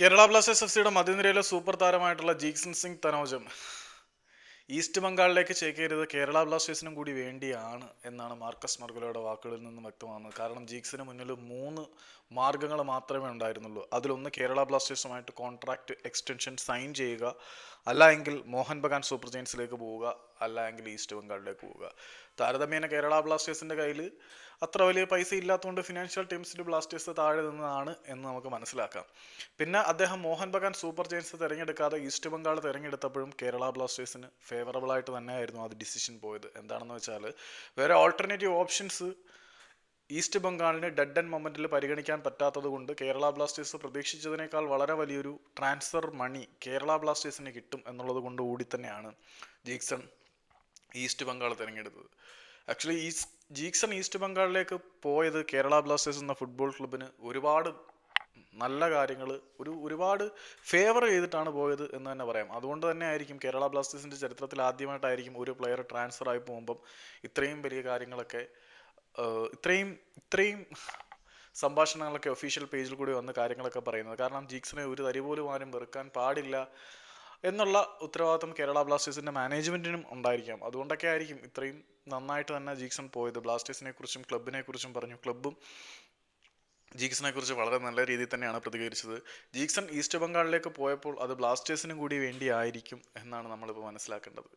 Kerala Blasters F സിയുടെ മധ്യനിരയിലെ super താരമായിട്ടുള്ള ജീക്സൺ സിംഗ് തനോജം ഈസ്റ്റ് ബംഗാളിലേക്ക് ചേക്കേറിയത് കേരള ബ്ലാസ്റ്റേഴ്സിനും കൂടി വേണ്ടിയാണ് എന്നാണ് മാർക്കസ് മർഗുലയുടെ വാക്കുകളിൽ നിന്ന് വ്യക്തമാകുന്നത്. കാരണം ജീക്സിന് മുന്നിൽ മൂന്ന് മാർഗങ്ങൾ മാത്രമേ ഉണ്ടായിരുന്നുള്ളൂ. അതിലൊന്ന് കേരള ബ്ലാസ്റ്റേഴ്സുമായിട്ട് കോൺട്രാക്റ്റ് എക്സ്റ്റൻഷൻ സൈൻ ചെയ്യുക. അല്ല എങ്കിൽ മോഹൻ ബഗാൻ സൂപ്പർ ജയൻസിലേക്ക് പോവുക അല്ല എങ്കിൽ ഈസ്റ്റ് ബംഗാളിലേക്ക് പോവുക. താരതമ്യേന കേരള ബ്ലാസ്റ്റേഴ്സിന്റെ കയ്യിൽ അത്ര വലിയ പൈസ ഇല്ലാത്തതുകൊണ്ട് ഫിനാൻഷ്യൽ ടീംസിന്റെ ബ്ലാസ്റ്റേഴ്സ് താഴെ നിന്നതാണ് എന്ന് നമുക്ക് മനസ്സിലാക്കാം. പിന്നെ അദ്ദേഹം മോഹൻ ബഗാൻ സൂപ്പർ ജയൻസ് തിരഞ്ഞെടുക്കാതെ ഈസ്റ്റ് ബംഗാൾ തിരഞ്ഞെടുത്തപ്പോഴും കേരള ബ്ലാസ്റ്റേഴ്സിന് ഫേവറബിൾ ആയിട്ട് തന്നെയായിരുന്നു അത് ഡിസിഷൻ പോയത്. എന്താണെന്ന് വെച്ചാൽ വേറെ ഓൾട്ടർനേറ്റീവ് ഓപ്ഷൻസ് ഈസ്റ്റ് ബംഗാളിന് ഡെഡ് ആൻഡ് മൊമെന്റിൽ പരിഗണിക്കാൻ പറ്റാത്തതുകൊണ്ട് കേരള ബ്ലാസ്റ്റേഴ്സ് പ്രതീക്ഷിച്ചതിനേക്കാൾ വളരെ വലിയൊരു ട്രാൻസ്ഫർ മണി കേരള ബ്ലാസ്റ്റേഴ്സിന് കിട്ടും എന്നുള്ളത് കൊണ്ട് കൂടി തന്നെയാണ് ജീക്സൺ ഈസ്റ്റ് ബംഗാൾ തിരഞ്ഞെടുത്തത്. ആക്ച്വലി ഈസ് ജീക്സൺ ഈസ്റ്റ് ബംഗാളിലേക്ക് പോയത് കേരള ബ്ലാസ്റ്റേഴ്സ് എന്ന ഫുട്ബോൾ ക്ലബിന് ഒരുപാട് നല്ല കാര്യങ്ങൾ ഒരു ഒരുപാട് ഫേവർ ചെയ്തിട്ടാണ് പോയത് എന്ന് തന്നെ പറയാം. അതുകൊണ്ട് തന്നെ ആയിരിക്കും കേരള ബ്ലാസ്റ്റേഴ്സിന്റെ ചരിത്രത്തിൽ ആദ്യമായിട്ടായിരിക്കും ഒരു പ്ലെയർ ട്രാൻസ്ഫർ ആയി പോകുമ്പം ഇത്രയും വലിയ കാര്യങ്ങളൊക്കെ ഇത്രയും ഇത്രയും സംഭാഷണങ്ങളൊക്കെ ഒഫീഷ്യൽ പേജിൽ കൂടി വന്ന കാര്യങ്ങളൊക്കെ പറയുന്നത്. കാരണം ജീക്സിനെ ഒരു തരി പോലും ആരും വെറുക്കാൻ പാടില്ല എന്നുള്ള ഉത്തരവാദിത്വം കേരള ബ്ലാസ്റ്റേഴ്സിന്റെ മാനേജ്മെന്റിനും ഉണ്ടായിരിക്കാം. അതുകൊണ്ടൊക്കെ ആയിരിക്കും ഇത്രയും നന്നായിട്ട് തന്നെ ജീക്സൺ പോയത്. ബ്ലാസ്റ്റേഴ്സിനെ കുറിച്ചും ക്ലബിനെ കുറിച്ചും പറഞ്ഞു. ക്ലബും ജീക്സനെ കുറിച്ച് വളരെ നല്ല രീതിയിൽ തന്നെയാണ് പ്രതികരിച്ചത്. ജീക്സൺ ഈസ്റ്റ് ബംഗാളിലേക്ക് പോയപ്പോൾ അത് ബ്ലാസ്റ്റേഴ്സിനും കൂടി വേണ്ടിയായിരിക്കും എന്നാണ് നമ്മളിപ്പോൾ മനസ്സിലാക്കേണ്ടത്.